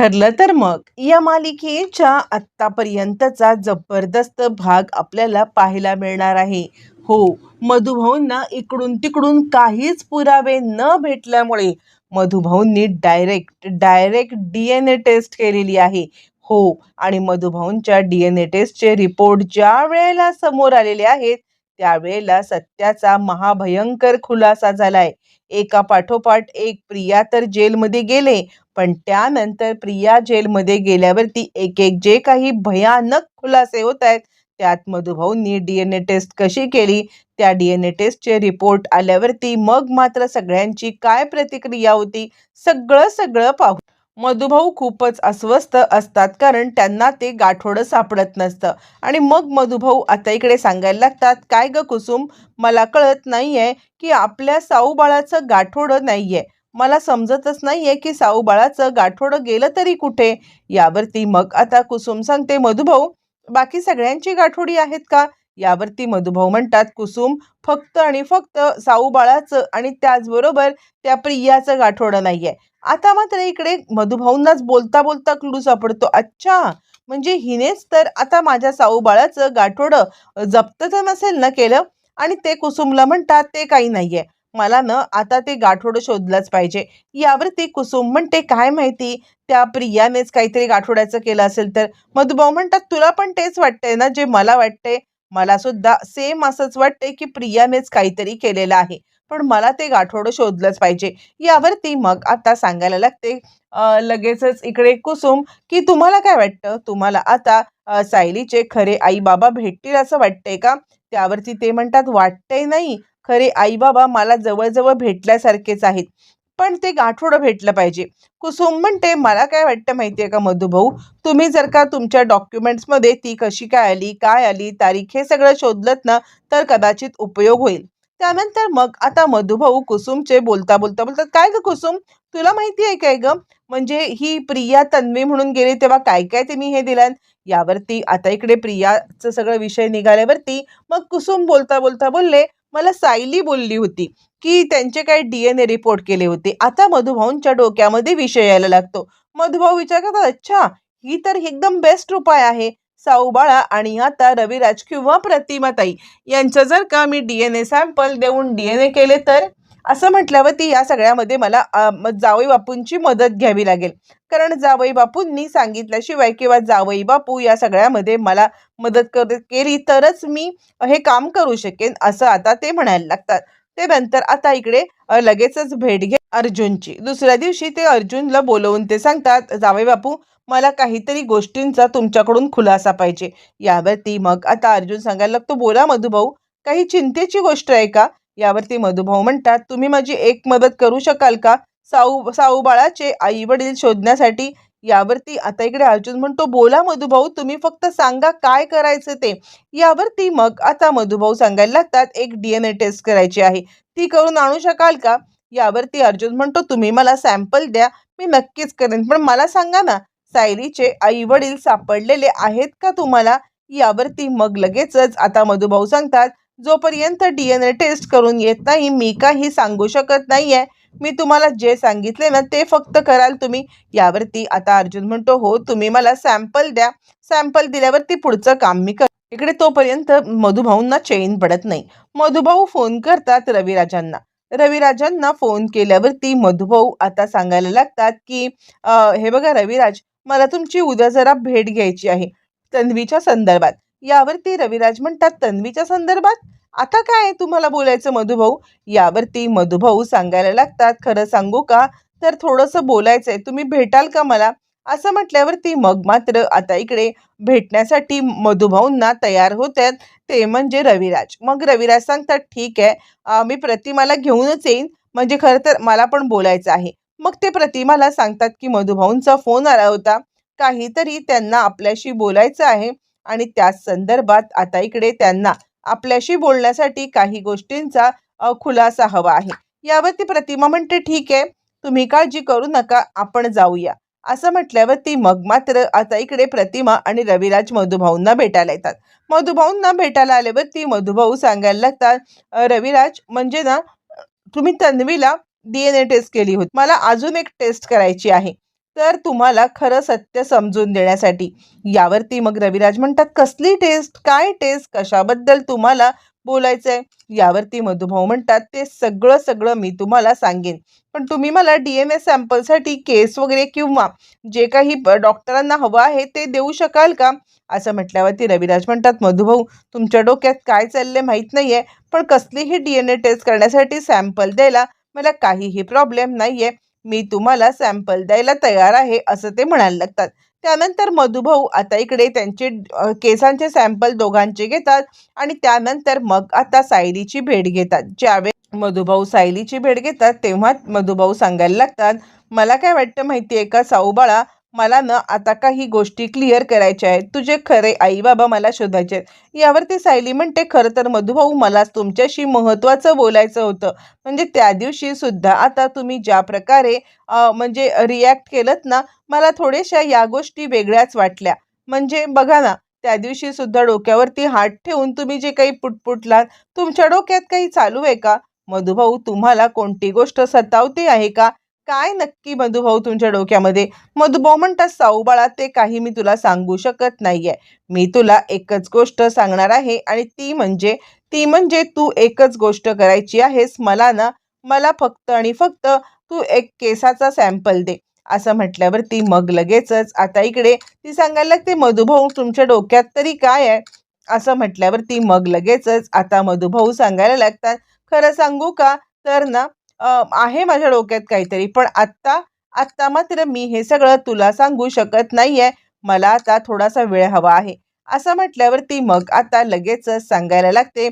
ठरलं तर मग. या मालिकेच्या आत्तापर्यंतचा जबरदस्त भाग आपल्याला पाहायला मिळणार आहे. हो मधुभाऊंना इकडून तिकडून काहीच पुरावे न भेटल्यामुळे मधुभाऊंनी direct direct D N A test केलेली आहे. हो आणि मधुभाऊंच्या डी एन ए टेस्टचे रिपोर्ट ज्या वेळेला समोर आलेले आहेत त्यावेळेला सत्याचा महाभयंकर खुलासा झालाय. एका पाठोपाठ एक प्रिया तर जेलमध्ये गेले पण त्यानंतर प्रिया जेलमध्ये गेल्यावरती एक एक जे काही भयानक खुलासे होत आहेत त्यात मधुभाऊंनी डी एन ए टेस्ट कशी केली? त्या डी एन ए टेस्टचे रिपोर्ट आल्यावरती मग मात्र सगळ्यांची काय प्रतिक्रिया होती? सगळं सगळं पाहू मधुभाऊ खूपच अस्वस्थ असतात कारण त्यांना ते गाठोडं सापडत नसतं. आणि मग मधुभाऊ आता इकडे सांगायला लागतात काय ग कुसुम मला कळत नाही आहे की आपल्या साऊबाळाचं गाठोडं नाही आहे मला समजतच नाही आहे की साऊबाळाचं गाठोडं गेलं तरी कुठे? यावरती मग आता कुसुम सांगते मधुभाऊ बाकी सगळ्यांची गाठोडी आहेत का? यावरती मधुभाऊ म्हणतात कुसुम फक्त आणि फक्त साऊबाळाचं आणि त्याचबरोबर त्या प्रियाचं गाठोडं नाहीये. आता मात्र इकडे मधुभाऊंनाच बोलता बोलता क्लू सापडतो. अच्छा म्हणजे हिनेच तर आता माझ्या साऊ बाळाचं गाठोडं जप्त तर नसेल ना केलं? आणि ते कुसुमला म्हणतात ते काही नाहीये. मला न आता ते गाठोडं शोधलंच पाहिजे. यावरती कुसुम म्हणते काय माहिती? त्या प्रियानेच काहीतरी गाठोड्याचं केलं असेल तर. मधुभाऊ म्हणतात तुला पण तेच वाटतंय ना जे मला वाटतंय? मला सुद्धा सेम असंच वाटतंय की प्रियानेच काहीतरी केलेलं आहे. पण मला ते गाठोडं शोधलंच पाहिजे. यावरती मग आता सांगायला लागते. लगेचच इकडे कुसुम की तुम्हाला काय वाटतं? तुम्हाला आता सायलीचे खरे आई बाबा भेटतील असं वाटतंय का? त्यावरती ते म्हणतात वाटतंय नाही. खरे आई बाबा मला जवळजवळ भेटल्यासारखेच आहेत. पण ते गाठोडं भेटलं पाहिजे. कुसुम म्हणते मला काय वाटतं माहितीये का मधुभाऊ? तुम्ही जर का तुमच्या डॉक्युमेंट्समध्ये ती कशी काय आली काय आली तारीख हे सगळं शोधलत ना तर कदाचित उपयोग होईल. त्यानंतर मग आता मधुभाऊ कुसुमचे बोलता बोलता बोलतात काय ग कुसुम? तुला माहिती आहे काय ग? म्हणजे ही प्रिया तन्वी म्हणून गेली तेव्हा काय काय ते मी हे दिलं? यावरती आता इकडे प्रियाचं सगळं विषय निघाल्यावरती मग कुसुम बोलता बोलता बोलले मला सायली बोलली होती की त्यांचे काय डी एन ए रिपोर्ट केले होते. आता मधुभाऊंच्या डोक्यामध्ये विषय यायला लागतो. मधुभाऊ विचार करतात अच्छा ही तर एकदम बेस्ट उपाय आहे. साऊबाळा आणि आता रविराज किंवा प्रतिमाताई यांचं जर का मी डी एन ए सॅम्पल देऊन डी एन ए केले तर? असं म्हटल्यावरती या सगळ्यामध्ये मला जावई बापूंची मदत घ्यावी लागेल. कारण जावई बापूंनी सांगितल्याशिवाय किंवा जावई बापू या सगळ्यामध्ये मला मदत कर केली तरच मी हे काम करू शकेन असं आता ते म्हणायला लागतात. ते नंतर आता इकडे लगेचच भेट घे अर्जुनची. दुसऱ्या दिवशी ते अर्जुनला बोलवून ते सांगतात जावे बापू मला काहीतरी गोष्टींचा तुमच्याकडून खुलासा पाहिजे. यावरती मग आता अर्जुन सांगायला लागतो बोला मधुभाऊ काही चिंतेची गोष्ट आहे का? यावरती मधुभाऊ म्हणतात तुम्ही माझी एक मदत करू शकाल का? साऊ साऊ बाळाचे आई वडील शोधण्यासाठी यावरती आता इकडे अर्जुन म्हणतो बोला मधुभाऊ तुम्ही फक्त सांगा काय करायचं ते. यावरती मग आता मधुभाऊ सांगायला लागतात एक डी एन ए टेस्ट करायची आहे. ती करून आणू शकाल का? यावरती अर्जुन म्हणतो तुम्ही मला सॅम्पल द्या मी नक्कीच करेन. पण मला सांगा ना सायरीचे आई वडील सापडलेले आहेत का तुम्हाला? यावरती मग लगेचच आता मधुभाऊ सांगतात जोपर्यंत डी एन ए टेस्ट करून येत नाही मी काही सांगू शकत नाहीये. मी तुम्हाला जे सांगितले ना ते फक्त कराल तुम्ही. यावरती आता अर्जुन म्हणतो हो तुम्ही मला सॅम्पल द्या. सॅम्पल दिल्यावरती पुढचं काम मी कर. इकडे तोपर्यंत मधुभाऊंना चैन पडत नाही. मधुभाऊ फोन करतात रविराजांना. रविराजांना फोन केल्यावरती मधुभाऊ आता सांगायला लागतात की हे बघा रविराज मला तुमची उद्या जरा भेट घ्यायची आहे तन्वीच्या संदर्भात. यावरती रविराज म्हणतात तन्वीच्या संदर्भात? आता काय आहे तुम्हाला बोलायचं मधुभाऊ? यावरती मधुभाऊ सांगायला लागतात खरं सांगू का? तर थोडंसं बोलायचंय. तुम्ही भेटाल का मला? असं म्हटल्यावरती मग मात्र आता इकडे भेटण्यासाठी मधुभाऊंना तयार होत आहेत ते म्हणजे रविराज. मग रविराज सांगतात ठीक आहे मी प्रतिमाला घेऊनच येईन. म्हणजे खरं तर मला पण बोलायचं आहे. मग ते प्रतिमाला सांगतात की मधुभाऊंचा फोन आला होता. काहीतरी त्यांना आपल्याशी बोलायचं आहे आणि त्याच संदर्भात आता इकडे त्यांना आपल्याशी बोलण्यासाठी काही गोष्टींचा खुलासा हवा आहे. यावरती प्रतिमा म्हणते ठीक आहे तुम्ही काळजी करू नका आपण जाऊया. असं म्हटल्यावरती मग मात्र आता इकडे प्रतिमा आणि रविराज मधुभाऊंना भेटायला येतात. मधुभाऊंना भेटायला आल्यावरती मधुभाऊ सांगायला लागतात रविराज म्हणजे ना तुम्ही तन्वीला डी एन ए टेस्ट केली होती. मला अजून एक टेस्ट करायची आहे. तर तुम्हाला खरं सत्य समजून देण्यासाठी. यावरती मग रविराज म्हणतात कसली टेस्ट काय टेस्ट कशाबद्दल तुम्हाला बोलायचं आहे यावरती मधुभाऊ म्हणतात ते सगळं सगळं मी तुम्हाला सांगेन. पण तुम्ही मला डी एम ए सॅम्पलसाठी केस वगैरे किंवा जे काही डॉक्टरांना हवं आहे ते देऊ शकाल का? असं म्हटल्यावरती रविराज म्हणतात मधुभाऊ तुमच्या डोक्यात काय चाललंय माहीत नाही आहे पण कसलीही डी एन ए टेस्ट करण्यासाठी सॅम्पल द्यायला मला काहीही प्रॉब्लेम नाही आहे मी तुम्हाला सॅम्पल द्यायला तयार आहे असं ते म्हणायला लागतात. त्यानंतर मधुभाऊ आता इकडे त्यांचे केसांचे सॅम्पल दोघांचे घेतात आणि त्यानंतर मग आता सायलीची भेट घेतात. ज्यावेळी मधुभाऊ सायलीची भेट घेतात तेव्हा मधुभाऊ सांगायला लागतात मला काय वाटतं माहिती आहे का साऊबाळा मला ना आता काही गोष्टी क्लिअर करायच्या आहेत. तुझे खरे आई बाबा मला शोधायचे आहेत. यावरती सायली म्हणते खरं तर मधुभाऊ मला तुमच्याशी महत्त्वाचं बोलायचं होतं. म्हणजे त्या दिवशी सुद्धा आता तुम्ही ज्या प्रकारे म्हणजे रिॲक्ट केलं ना मला थोड्याशा या गोष्टी वेगळ्याच वाटल्या. म्हणजे बघा ना त्या दिवशी सुद्धा डोक्यावरती हात ठेवून तुम्ही जे काही पुटपुटलात तुमच्या डोक्यात काही चालू आहे का? मधुभाऊ तुम्हाला कोणती गोष्ट सतावते आहे का? काय नक्की मधुभाऊ तुमच्या डोक्यामध्ये? मधुभाऊ म्हणतात साऊबाळा ते काही मी तुला सांगू शकत नाहीये. मी तुला एकच गोष्ट सांगणार आहे आणि ती म्हणजे ती म्हणजे तू एकच गोष्ट करायची आहेस. मला ना मला फक्त आणि फक्त तू एक केसाचा सॅम्पल दे. असं म्हटल्यावरती मग लगेचच आता इकडे ती सांगायला लागते मधुभाऊ तुमच्या डोक्यात तरी काय आहे? असं म्हटल्यावरती मग लगेचच आता मधुभाऊ सांगायला लागतात खरं सांगू का? तर ना आहे माझ्या डोक्यात काहीतरी पण आत्ता आत्ता मात्र मी हे सगळं तुला सांगू शकत नाहीये. मला आता थोडासा वेळ हवा आहे. असं म्हटल्यावरती मग आता लगेचच सांगायला लागते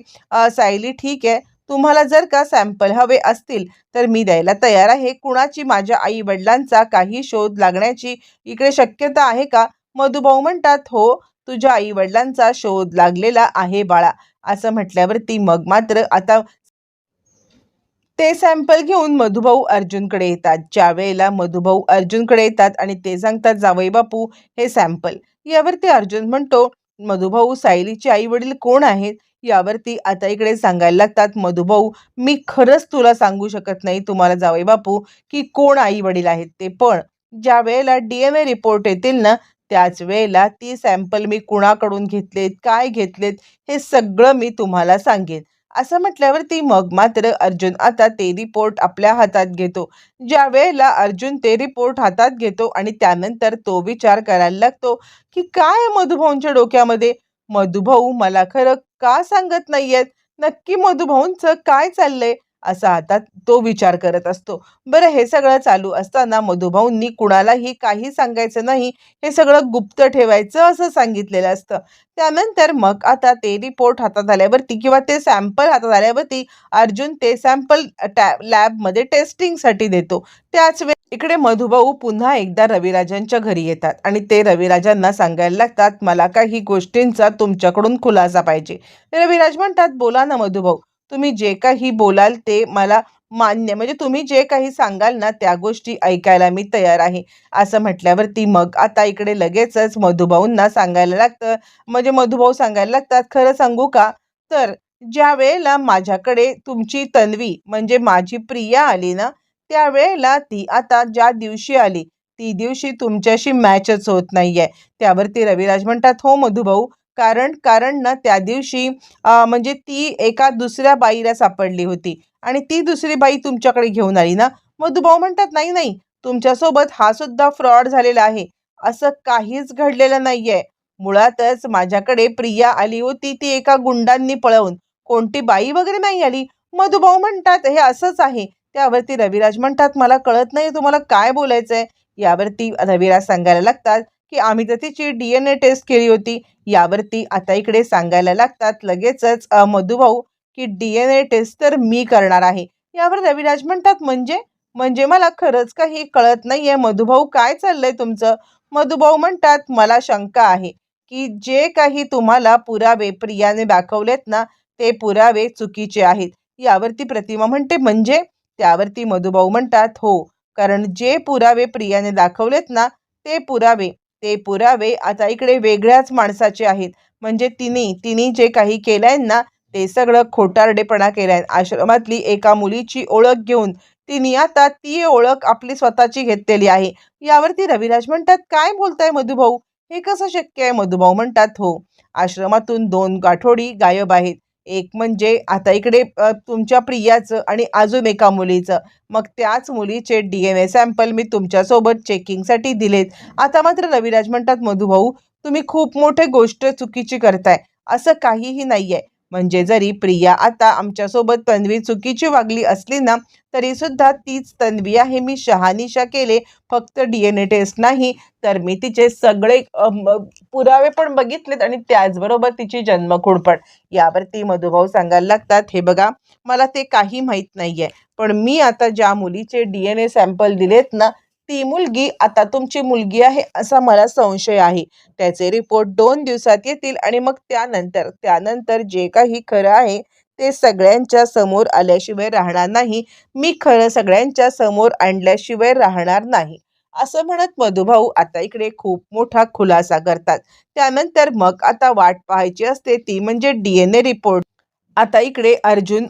सायली ठीक आहे. तुम्हाला जर का सॅम्पल हवे असतील तर मी द्यायला तयार आहे. कुणाची माझ्या आई वडिलांचा काही शोध लागण्याची इकडे शक्यता आहे का? मधुभाऊ म्हणतात हो तुझ्या आई वडिलांचा शोध लागलेला आहे बाळा. असं म्हटल्यावरती मग मात्र आता ते सॅम्पल घेऊन मधुभाऊ अर्जुनकडे येतात. ज्या वेळेला मधुभाऊ अर्जुनकडे येतात आणि ते सांगतात जावई बापू हे सॅम्पल यावरती अर्जुन म्हणतो मधुभाऊ सायलीचे आई वडील कोण आहेत? यावरती आता इकडे सांगायला लागतात मधुभाऊ मी खरंच तुला सांगू शकत नाही तुम्हाला जावई बापू की कोण आई वडील आहेत ते पण ज्या वेळेला डी एन ए रिपोर्ट येतील ना त्याच वेळेला ती सॅम्पल मी कुणाकडून घेतलेत काय घेतलेत हे सगळं मी तुम्हाला सांगेन. असं म्हटल्यावरती मग मात्र अर्जुन आता ते रिपोर्ट आपल्या हातात घेतो. ज्या वेळेला अर्जुन ते रिपोर्ट हातात घेतो आणि त्यानंतर तो विचार करायला लागतो की काय मधुभाऊंच्या डोक्यामध्ये? मधुभाऊ मला खरं का सांगत नाहीयेत? नक्की मधुभाऊंचं काय चाललंय? असा आता तो विचार करत असतो. बरं हे सगळं चालू असताना मधुभाऊंनी कुणालाही काही सांगायचं नाही हे सगळं गुप्त ठेवायचं असं सांगितलेलं असतं. त्यानंतर मग आता ते रिपोर्ट हातात आल्यावरती किंवा ते सॅम्पल हातात आल्यावरती अर्जुन ते सॅम्पल लॅबमध्ये टेस्टिंगसाठी देतो. त्याच वेळी इकडे मधुभाऊ पुन्हा एकदा रविराजांच्या घरी येतात आणि ते रविराजांना सांगायला लागतात मला काही गोष्टींचा तुमच्याकडून खुलासा पाहिजे. रविराज म्हणतात बोला ना मधुभाऊ तुम्ही जे काही बोलाल ते मला मान्य म्हणजे तुम्ही जे काही सांगाल ना त्या गोष्टी ऐकायला मी तयार आहे. असं म्हटल्यावरती मग आता इकडे लगेचच मधुभाऊंना सांगायला लागतं. म्हणजे मधुभाऊ सांगायला लागतात खरं सांगू का? तर ज्या वेळेला माझ्याकडे तुमची तन्वी म्हणजे माझी प्रिया आली ना त्यावेळेला ती आता ज्या दिवशी आली ती दिवशी तुमच्याशी मॅचच होत नाहीये. त्यावरती रविराज म्हणतात हो मधुभाऊ कारण कारण ना त्या दिवशी म्हणजे ती एका दुसऱ्या बाईला सापडली होती. आणि ती दुसरी बाई तुमच्याकडे घेऊन आली ना? मधुभाऊ म्हणतात नाही नाही तुमच्यासोबत हा सुद्धा फ्रॉड झालेला आहे. असं काहीच घडलेलं नाहीये. मुळातच माझ्याकडे प्रिया आली होती ती एका गुंडांनी पळवून. कोणती बाई वगैरे नाही आली. मधुभाऊ म्हणतात हे असंच आहे. त्यावरती रविराज म्हणतात मला कळत नाही तुम्हाला काय बोलायचंय. यावरती रविराज सांगायला लागतात की आम्ही तर तिची डी एन ए टेस्ट केली होती यावरती आता इकडे सांगायला लागतात लगेचच मधुभाऊ की डी एन ए टेस्ट तर मी करणार आहे. यावर रविराज म्हणतात म्हणजे? म्हणजे मला खरंच काही कळत नाहीये. मधुभाऊ काय चाललंय तुमचं? मधुभाऊ म्हणतात मला शंका आहे की जे काही तुम्हाला पुरावे प्रियाने दाखवलेत ना ते पुरावे चुकीचे आहेत. यावरती प्रतिमा म्हणते म्हणजे? त्यावरती मधुभाऊ म्हणतात हो कारण जे पुरावे प्रियाने दाखवलेत ना ते पुरावे ते पुरावे आता इकडे वेगळ्याच माणसाचे आहेत. म्हणजे तिने तिने जे काही केलंय ना ते सगळं खोटारडेपणा केलाय. आश्रमातली एका मुलीची ओळख घेऊन तिने आता ती ओळख आपली स्वतःची घेतलेली आहे. यावरती रविराज म्हणतात काय बोलताय मधुभाऊ? हे कसं शक्य आहे मधुभाऊ? म्हणतात हो आश्रमातून दोन गाठोडी गायब आहेत. एक म्हणजे आता इकडे तुमच्या प्रियाचं आणि अजून एका मुलीचं. मग त्याच मुलीचे डी एन ए सॅम्पल मी तुमच्यासोबत चेकिंगसाठी दिलेत. आता मात्र रविराज म्हणतात मधुभाऊ तुम्ही खूप मोठे गोष्ट चुकीची करताय. असं काहीही नाही आहे म्हणजे जरी प्रिया आता आमच्यासोबत तन्वी चुकीची वागली असली ना तरी सुद्धा तीच तन्वी आहे. मी शहानिशा केले फक्त डी एन ए टेस्ट नाही तर मी तिचे सगळे पुरावे पण बघितलेत आणि त्याचबरोबर तिची जन्मखूड पण. यावरती मधुभाऊ सांगायला लागतात हे बघा मला ते काही माहीत नाही आहे पण मी आता ज्या मुलीचे डी एन ए सॅम्पल दिलेत ना ती मुलगी आता तुमची मुलगी आहे असा मला संशय आहे. त्याचे रिपोर्ट दोन दिवसात येतील आणि मग त्यानंतर त्यानंतर जे काही खरं आहे ते सगळ्यांच्या समोर आल्याशिवाय राहणार नाही. मी खरं सगळ्यांच्या समोर आणल्याशिवाय राहणार नाही. असं म्हणत मधुभाऊ आता इकडे खूप मोठा खुलासा करतात. त्यानंतर मग आता वाट पाहायची असते. ती म्हणजे डी एन ए रिपोर्ट आता इकडे अर्जुन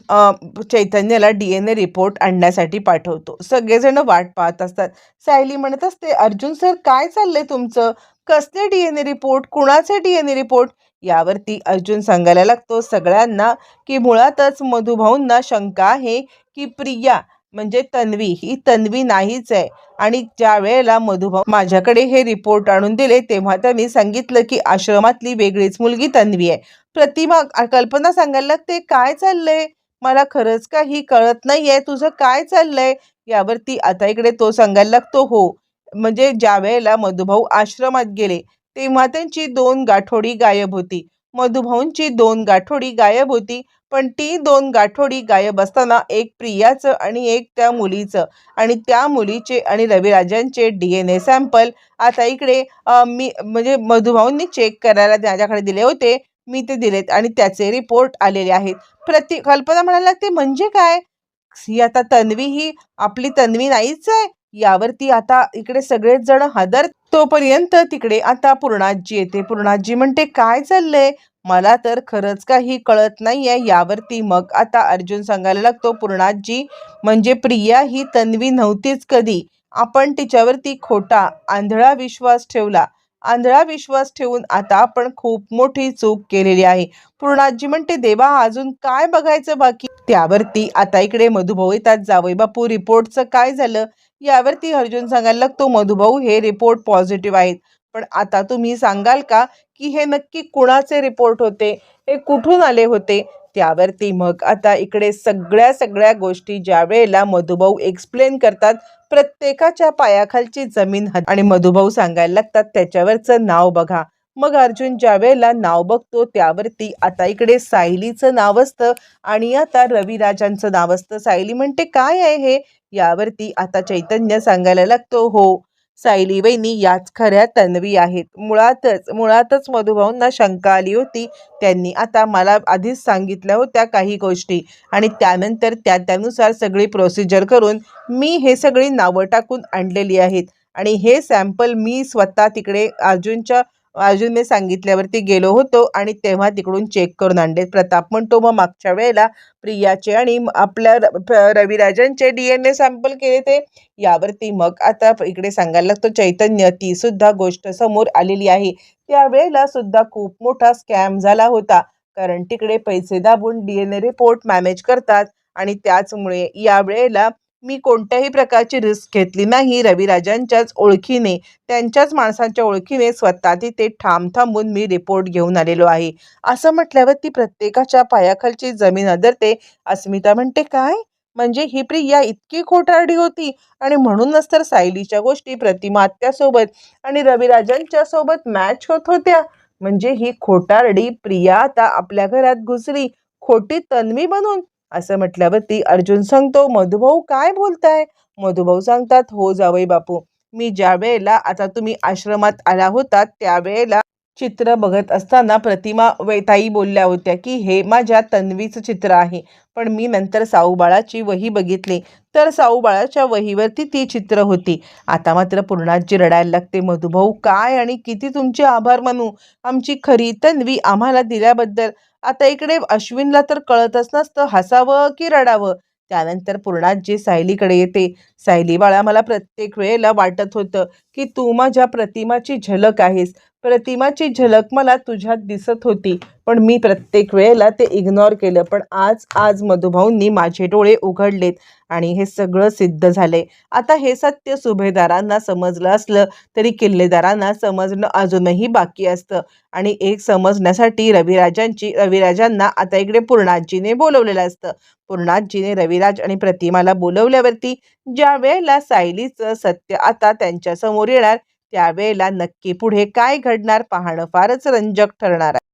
चैतन्याला डी एन ए रिपोर्ट आणण्यासाठी पाठवतो. सगळेजण वाट पाहत असतात. सायली म्हणत असते अर्जुन सर काय चाललंय तुमचं? कसले डी एन ए रिपोर्ट कुणाचे डी एन ए रिपोर्ट यावरती अर्जुन सांगायला लागतो सगळ्यांना की मुळातच मधुभाऊंना शंका आहे की प्रिया म्हणजे तन्वी. ही तन्वी नाहीच आहे. आणि ज्या वेळेला मधुभाऊ माझ्याकडे हे रिपोर्ट आणून दिले तेव्हा त्यांनी सांगितलं की आश्रमातली वेगळीच मुलगी तन्वी आहे. प्रतिमा कल्पना सांगायला लागते काय चाललंय? मला खरंच काही कळत नाहीये. तुझं काय चाललंय? यावरती आता इकडे तो सांगायला लागतो हो. म्हणजे ज्या वेळेला मधुभाऊ आश्रमात गेले तेव्हा त्यांची दोन गाठोडी गायब होती. मधुभाऊंची दोन गाठोडी गायब होती. पण ती दोन गाठोडी गायब असताना एक प्रियाचं आणि एक त्या मुलीचं. आणि त्या मुलीचे आणि रविराजांचे डी एन ए सॅम्पल आता इकडे मी म्हणजे मधुभाऊंनी चेक करायला माझ्याकडे दिले होते. मी ते दिलेत आणि त्याचे रिपोर्ट आलेले आहेत. प्रति कल्पना म्हणायला लागते म्हणजे काय? ही आता तन्वी ही आपली तन्वी नाहीच आहे. यावरती आता इकडे सगळेच जण हादर तोपर्यंत तिकडे आता पूर्णाजी येते. पूर्णाजी म्हणते काय चाललंय? मला तर खरंच काही कळत नाहीये. यावरती मग आता अर्जुन सांगायला लागतो पूर्णाजी म्हणजे प्रिया ही तन्वी नव्हतीच कधी. आपण तिच्यावरती खोटा आंधळा विश्वास ठेवला. आंधळा विश्वास ठेवून आता आपण खूप मोठी चूक केलेली आहे. पूर्णाजी म्हणते देवा अजून काय बघायचं बाकी? त्यावरती आता इकडे मधुभाऊ येतात जावई बापू रिपोर्टचं काय झालं? यावरती अर्जुन सांगायला लागतो मधुभाऊ हे रिपोर्ट पॉझिटिव्ह आहेत. पण आता तुम्ही सांगाल का की हे नक्की कुणाचे रिपोर्ट होते? हे कुठून आले होते? त्यावरती मग आता इकडे सगळ्या सगळ्या गोष्टी ज्या वेळेला मधुभाऊ एक्सप्लेन करतात प्रत्येकाच्या पायाखालची जमीन आणि मधुभाऊ सांगायला लागतात त्याच्यावरचं नाव बघा. मग अर्जुन ज्या वेळेला नाव बघतो त्यावरती आता इकडे सायलीचं नाव असतं आणि आता रविराजांचं नाव असतं. सायली म्हणते काय आहे हे? यावरती आता चैतन्य सांगायला लागतो हो सायली वहिनी याच खऱ्या तन्वी आहेत. मुळातच मुळातच मधुभाऊंना शंका आली होती. त्यांनी आता मला आधीच सांगितल्या होत्या काही गोष्टी आणि त्यानंतर त्या त्यानुसार सगळी प्रोसिजर करून मी हे सगळी नावं टाकून आणलेली आहेत आणि हे सॅम्पल मी स्वतः तिकडे अर्जुनच्या अर्जुनने सांगितल्यावरती गेलो होतो आणि तेव्हा तिकडून चेक करून आणले. प्रताप म्हणतो मग मागच्या वेळेला प्रियाचे आणि आपल्या र- रविराजांचे डी एन ए सॅम्पल केले ते. यावरती मग आता इकडे सांगायला लागतो चैतन्य ती सुद्धा गोष्ट समोर आलेली आहे. त्यावेळेला सुद्धा खूप मोठा स्कॅम झाला होता. कारण तिकडे पैसे दाबून D N A report manage करतात आणि त्याचमुळे या वेळेला मी कोणत्याही प्रकारची रिस्क घेतली नाही. रविराजांच्याच ओळखीने त्यांच्याच माणसांच्या ओळखीने स्वतः तिथे ठाम थांबून मी रिपोर्ट घेऊन आलेलो आहे. असं म्हटल्यावर ती प्रत्येकाच्या पायाखालची जमीन आदरते. अस्मिता म्हणते काय? म्हणजे ही प्रिया इतकी खोटारडी होती? आणि म्हणूनच तर सायलीच्या गोष्टी प्रतिमा आत्यासोबत आणि रविराजांच्या सोबत मॅच होत होत्या. म्हणजे ही खोटारडी प्रिया आता आपल्या घरात घुसली. खोटी तन्वी बनून असं म्हटल्यावरती अर्जुन सांगतो मधुभाऊ काय बोलताय? मधुभाऊ सांगतात हो जावई बापू मी ज्या वेळेला आता तुम्ही आश्रमात आला होता त्यावेळेला चित्र बघत असताना प्रतिमा वेताई बोलल्या होत्या की हे माझ्या तन्वीचं चित्र आहे. पण मी नंतर साऊबाळाची वही बघितली. तर साऊबाळाच्या वहीवरती ती चित्र होती. आता मात्र पूर्णाजी रडायला लागते. मधुभाऊ काय आणि किती तुमचे आभार मानू? आमची खरी तन्वी आम्हाला दिल्याबद्दल. आता इकडे अश्विनला तर कळतच नसतं हसावं की रडावं? त्यानंतर पूर्णाजी सायलीकडे येते. सायली बाळा मला प्रत्येक वेळेला वाटत होतं की तू माझ्या प्रतिमाची झलक आहेस. प्रतिमाची झलक मला तुझ्यात दिसत होती पण मी प्रत्येक वेळेला ते इग्नोर केलं. पण आज आज मधुभाऊंनी माझे डोळे उघडलेत आणि हे सगळं सिद्ध झालंय. आता हे सत्य सुभेदारांना समजलं असलं तरी किल्लेदारांना समजणं अजूनही बाकी असतं. आणि एक समजण्यासाठी रविराजांची रविराजांना आता इकडे पूर्णाजीने बोलवलेलं असतं. पूर्णाजीने रविराज आणि प्रतिमाला बोलवल्यावरती ज्या वेळेला सायलीचं सत्य आता त्यांच्यासमोर येणार त्यावेळेला नक्की पुढे काय घडणार पाहणं फारच रंजक ठरणार आहे.